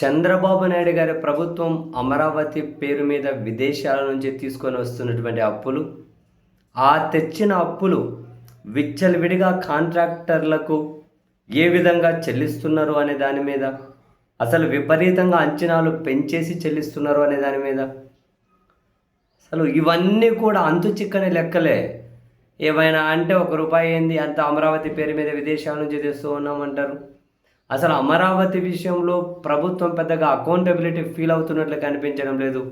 చంద్రబాబు నాయుడు గారి ప్రభుత్వం అమరావతి పేరు మీద విదేశాల నుంచి తీసుకొని వస్తున్నటువంటి అప్పులు ఆ తెచ్చిన అప్పులు విచ్చలవిడిగా కాంట్రాక్టర్లకు ఏ విధంగా చెల్లిస్తున్నారు అనే దాని మీద అసలు విపరీతంగా అంచనాలు పెంచేసి చెల్లిస్తున్నారు అనే దాని మీద. అసలు ఇవన్నీ కూడా అంతు చిక్కని లెక్కలే. ఏమైనా అంటే ఒక రూపాయి ఏంది అంత అమరావతి పేరు మీద విదేశాల నుంచి తెస్తూ ఉన్నామంటారు. అసలు అమరావతి విషయంలో ప్రభుత్వం పెద్దగా అకౌంటబిలిటీ ఫీల్ అవుతున్నట్లు కనిపించడం లేదు.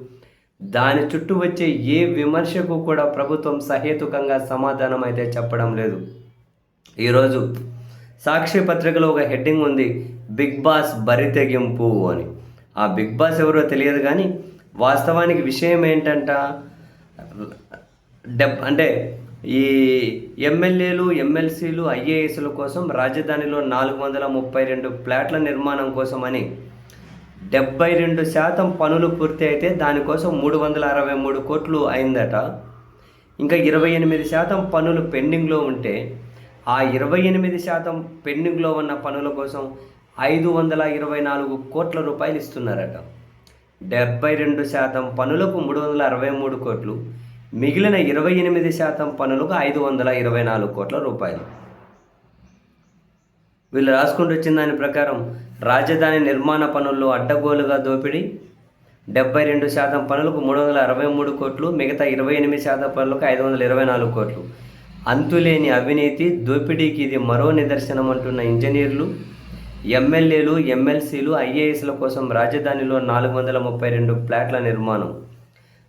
దాని చుట్టూ వచ్చే ఏ విమర్శకు కూడా ప్రభుత్వం సహేతుకంగా సమాధానం అయితే చెప్పడం లేదు. ఈరోజు సాక్షి పత్రికలో ఒక హెడ్డింగ్ ఉంది బిగ్ బాస్ బరి తెగింపు అని. ఆ బిగ్ బాస్ ఎవరో తెలియదు కానీ వాస్తవానికి విషయం ఏంటంట డెబ్ అంటే ఈ ఎమ్మెల్యేలు ఎమ్మెల్సీలు ఐఏఎస్ల కోసం రాజధానిలో నాలుగు వందల ముప్పై రెండు ఫ్లాట్ల నిర్మాణం కోసమని డెబ్బై రెండు శాతం పనులు పూర్తి అయితే దానికోసం మూడు వందల అరవై మూడు కోట్లు అయిందట. ఇంకా ఇరవై ఎనిమిది శాతం పనులు పెండింగ్లో ఉంటే ఆ ఇరవై ఎనిమిది శాతం పెండింగ్లో ఉన్న పనుల కోసం ఐదు వందల ఇరవై నాలుగు కోట్ల రూపాయలు ఇస్తున్నారట. డెబ్బై రెండు శాతం పనులకు మూడు వందల అరవై మూడు కోట్లు మిగిలిన ఇరవై ఎనిమిది శాతం పనులకు ఐదు వందల ఇరవై నాలుగు కోట్ల రూపాయలు. వీళ్ళు రాసుకుంటూ వచ్చిన దాని ప్రకారం రాజధాని నిర్మాణ పనుల్లో అడ్డగోలుగా దోపిడీ డెబ్బై రెండు శాతం పనులకు మూడు వందల అరవై మూడు కోట్లు మిగతా ఇరవై ఎనిమిది శాతం పనులకు ఐదు వందల ఇరవై నాలుగు కోట్లు. అంతులేని అవినీతి దోపిడీకి ఇది మరో నిదర్శనం అంటున్న ఇంజనీర్లు ఎమ్మెల్యేలు ఎమ్మెల్సీలు ఐఏఎస్ల కోసం రాజధానిలో నాలుగు వందల ముప్పై రెండు ఫ్లాట్ల నిర్మాణం.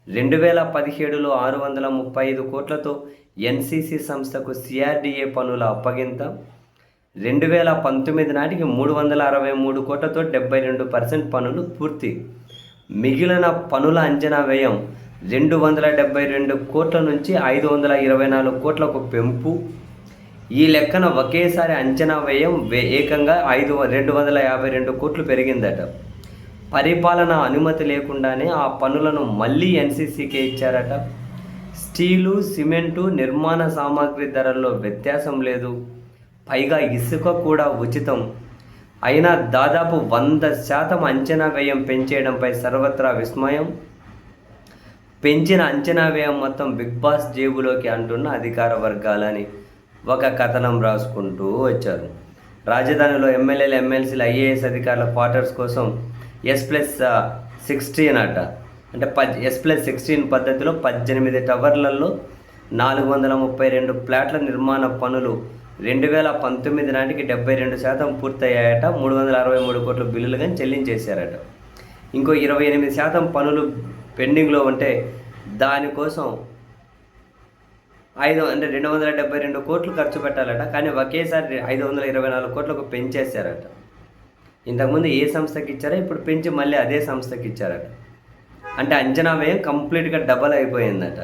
రెండు వేల పదిహేడులో ఆరు వందల ముప్పై ఐదు కోట్లతో ఎన్సీసీ సంస్థకు సిఆర్డిఏ పనుల అప్పగింత. రెండు వేల పంతొమ్మిది నాటికి మూడు వందల అరవై మూడు కోట్లతో డెబ్బై రెండు పర్సెంట్ పనులు పూర్తి. మిగిలిన పనుల అంచనా వ్యయం రెండు వందల డెబ్బై రెండు కోట్ల నుంచి ఐదు వందల ఇరవై నాలుగు కోట్లకు పెంపు. ఈ లెక్కన ఒకేసారి అంచనా వ్యయం వే- ఏకంగా ఐదు రెండు వందల యాభై రెండు కోట్లు పెరిగిందట. పరిపాలన అనుమతి లేకుండానే ఆ పనులను మళ్ళీ ఎన్సీసీకే ఇచ్చారట. స్టీలు సిమెంటు నిర్మాణ సామాగ్రి ధరల్లో వ్యత్యాసం లేదు. పైగా ఇసుక కూడా ఉచితం. అయినా దాదాపు వంద శాతం అంచనా వ్యయం పెంచేయడంపై సర్వత్రా విస్మయం. పెంచిన అంచనా వ్యయం మొత్తం బిగ్ బాస్ జేబులోకి అంటున్న అధికార వర్గాలని ఒక కథనం రాసుకుంటూ వచ్చారు. రాజధానిలో ఎమ్మెల్యేలు ఎమ్మెల్సీలు ఐఏఎస్ అధికారుల క్వార్టర్స్ కోసం ఎస్ ప్లస్ సిక్స్టీన్ అట. అంటే పద్ ఎస్ ప్లస్ సిక్స్టీన్ పద్ధతిలో పద్దెనిమిది టవర్లలో నాలుగు వందల ముప్పై రెండు ప్లాట్ల నిర్మాణ పనులు రెండు వేల పంతొమ్మిది నాటికి డెబ్బై రెండు శాతం పూర్తయ్యాయట. మూడు వందల అరవై మూడు కోట్ల బిల్లులు కానీ చెల్లించేశారట. ఇంకో ఇరవై ఎనిమిది శాతం పనులు పెండింగ్లో ఉంటే దానికోసం ఐదు అంటే రెండు వందల డెబ్బై రెండు కోట్లు ఖర్చు పెట్టాలట. కానీ ఒకేసారి ఐదు వందల ఇరవై నాలుగు కోట్లకు పెంచేశారట. ఇంతకుముందు ఏ సంస్థకి ఇచ్చారో ఇప్పుడు పెంచి మళ్ళీ అదే సంస్థకి ఇచ్చారట. అంటే అంచనా వ్యయం కంప్లీట్గా డబల్ అయిపోయిందట.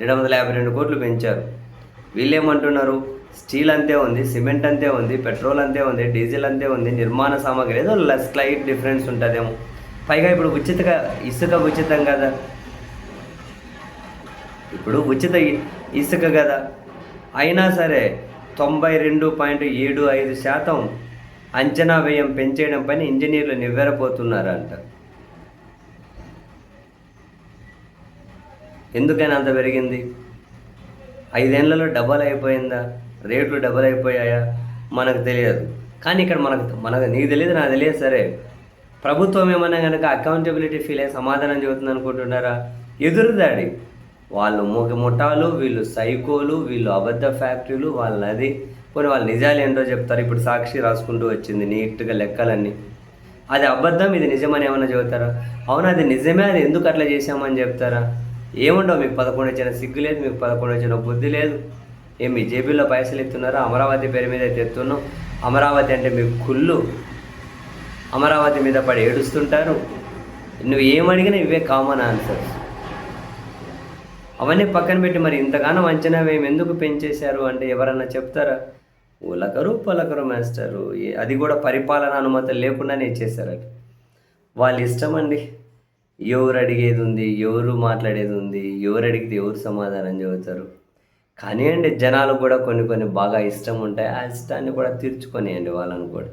రెండు వందల యాభై రెండు కోట్లు పెంచారు. వీళ్ళేమంటున్నారు? స్టీల్ అంతే ఉంది సిమెంట్ అంతే ఉంది పెట్రోల్ అంతే ఉంది డీజిల్ అంతే ఉంది నిర్మాణ సామాగ్రి ఏదో స్లైట్ డిఫరెన్స్ ఉంటుందేమో. పైగా ఇప్పుడు ఉచితగా ఇసుక ఉచితం కదా. ఇప్పుడు ఉచిత ఇసుక కదా. అయినా సరే తొంభై రెండు పాయింట్ ఏడు ఐదు శాతం అంచనా వ్యయం పెంచేయడం పైన ఇంజనీర్లు నివ్వెరపోతున్నారంట. ఎందుకని అంత పెరిగింది? ఐదేళ్ళలో డబల్ అయిపోయిందా? రేట్లు డబల్ అయిపోయాయా? మనకు తెలియదు. కానీ ఇక్కడ మనకు మనకు నీకు తెలియదు నాకు తెలియదు సరే. ప్రభుత్వం ఏమన్నా కనుక అకౌంటబిలిటీ ఫీల్ అయ్యి సమాధానం చెబుతుంది అనుకుంటున్నారా? ఎదురుదాడి వాళ్ళు ముగ ముఠాలు వీళ్ళు సైకోలు వీళ్ళు అబద్ధ ఫ్యాక్టరీలు వాళ్ళది పోనీ వాళ్ళు నిజాలు ఏంటో చెప్తారు. ఇప్పుడు సాక్షి రాసుకుంటూ వచ్చింది నీట్గా లెక్కలన్నీ. అది అబద్ధం? ఇది నిజమని ఏమన్నా చెబుతారా? అవును అది నిజమే? అది ఎందుకు అట్లా చేశామని చెప్తారా? ఏముండవు మీకు పదకొండు వచ్చిన సిగ్గు లేదు మీకు పదకొండు వచ్చిన బుద్ధి లేదు. ఏం మీ జేబీలో పైసలు ఎత్తున్నారా? అమరావతి పేరు మీద అయితే ఎత్తున్నాం. అమరావతి అంటే మీకు కుళ్ళు. అమరావతి మీద పడి ఏడుస్తుంటారు. నువ్వు ఏమడిగినా ఇవే కామన్ ఆన్సర్స్. అవన్నీ పక్కన పెట్టి మరి ఇంతగానో అంచనా మేము ఎందుకు పెంచేశారు? అంటే ఎవరన్నా చెప్తారా? ఉలకరు పలకరు మాస్టరు. అది కూడా పరిపాలన అనుమతి లేకుండానే ఇచ్చేసారట వాళ్ళ ఇష్టం అండి ఎవరు అడిగేది ఉంది ఎవరు మాట్లాడేది ఉంది ఎవరు అడిగితే ఎవరు సమాధానం చెబుతారు. కానివ్వండి జనాలు కూడా కొన్ని కొన్ని బాగా ఇష్టం ఉంటాయి. ఆ ఇష్టాన్ని కూడా తీర్చుకొనియండి వాళ్ళని కూడా.